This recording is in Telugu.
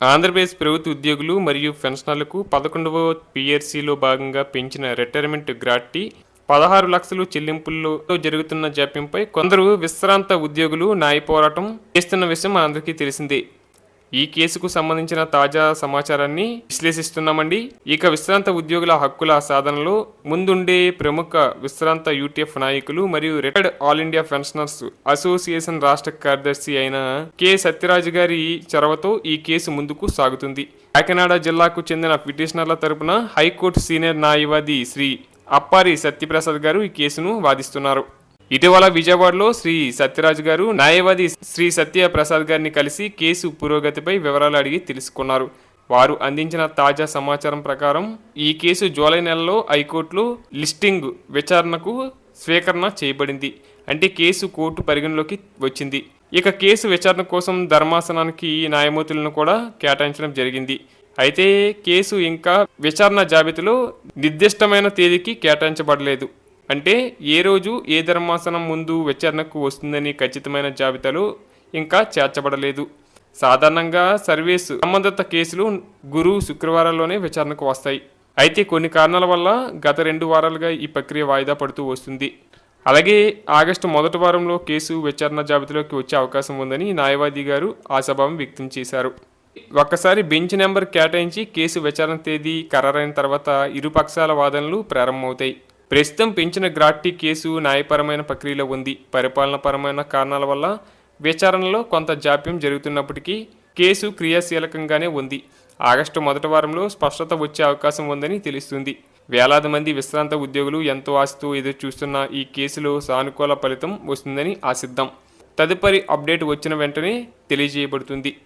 ఆంధ్రప్రదేశ్ ప్రభుత్వ ఉద్యోగులు మరియు పెన్షనర్లకు పదకొండవ పిఆర్సీలో భాగంగా పెంచిన రిటైర్మెంట్ గ్రాట్టీ పదహారు లక్షలు చెల్లింపుల్లో జరుగుతున్న జాప్యంపై కొందరు విశ్రాంత ఉద్యోగులు న్యాయ పోరాటం చేస్తున్న విషయం అందరికీ తెలిసిందే. ఈ కేసుకు సంబంధించిన తాజా సమాచారాన్ని విశ్లేషిస్తున్నామండి. ఇక విశ్రాంత ఉద్యోగుల హక్కుల సాధనలో ముందుండే ప్రముఖ విశ్రాంత యూటీఎఫ్ నాయకులు మరియు retired All India pensioners association రాష్ట్ర కార్యదర్శి అయిన కె. సత్యరాజు గారి చొరవతో ఈ కేసు ముందుకు సాగుతుంది. కాకినాడ జిల్లాకు చెందిన పిటిషనర్ల తరపున హైకోర్టు సీనియర్ న్యాయవాది శ్రీ అప్పారి సత్యప్రసాద్ గారు ఈ కేసును వాదిస్తున్నారు. ఇటీవల విజయవాడలో శ్రీ సత్యరాజు గారు న్యాయవాది శ్రీ సత్య ప్రసాద్ గారిని కలిసి కేసు పురోగతిపై వివరాలు అడిగి తెలుసుకున్నారు. వారు అందించిన తాజా సమాచారం ప్రకారం ఈ కేసు జూలై నెలలో హైకోర్టులో లిస్టింగ్ విచారణకు స్వీకరణ చేయబడింది. అంటే కేసు కోర్టు పరిగణలోకి వచ్చింది. ఇక కేసు విచారణ కోసం ధర్మాసనానికి న్యాయమూర్తులను కూడా కేటాయించడం జరిగింది. అయితే కేసు ఇంకా విచారణ జాబితాలో నిర్దిష్టమైన తేదీకి కేటాయించబడలేదు. అంటే ఏ రోజు ఏ ధర్మాసనం ముందు విచారణకు వస్తుందని ఖచ్చితమైన జాబితాలో ఇంకా చేర్చబడలేదు. సాధారణంగా సర్వీస్ సంబంధిత కేసులు గురు శుక్రవారాల్లోనే విచారణకు వస్తాయి. అయితే కొన్ని కారణాల వల్ల గత రెండు వారాలుగా ఈ ప్రక్రియ వాయిదా పడుతూ వస్తుంది. అలాగే ఆగస్టు మొదటి వారంలో కేసు విచారణ జాబితాలోకి వచ్చే అవకాశం ఉందని న్యాయవాది గారు ఆశాభావం వ్యక్తం చేశారు. ఒక్కసారి బెంచ్ నెంబర్ కేటాయించి కేసు విచారణ తేదీ ఖరారైన తర్వాత ఇరు పక్షాల వాదనలు ప్రారంభమవుతాయి. ప్రస్తుతం పెంచిన గ్రాట్టీ కేసు న్యాయపరమైన ప్రక్రియలో ఉంది. పరిపాలనపరమైన కారణాల వల్ల విచారణలో కొంత జాప్యం జరుగుతున్నప్పటికీ కేసు క్రియాశీలకంగానే ఉంది. ఆగస్టు మొదటి వారంలో స్పష్టత వచ్చే అవకాశం ఉందని తెలుస్తుంది. వేలాది మంది విశ్రాంత ఉద్యోగులు ఎంతో ఆశతో ఎదురు చూస్తున్న ఈ కేసులో సానుకూల ఫలితం వస్తుందని ఆశిద్దాం. తదుపరి అప్డేట్ వచ్చిన వెంటనే తెలియజేయబడుతుంది.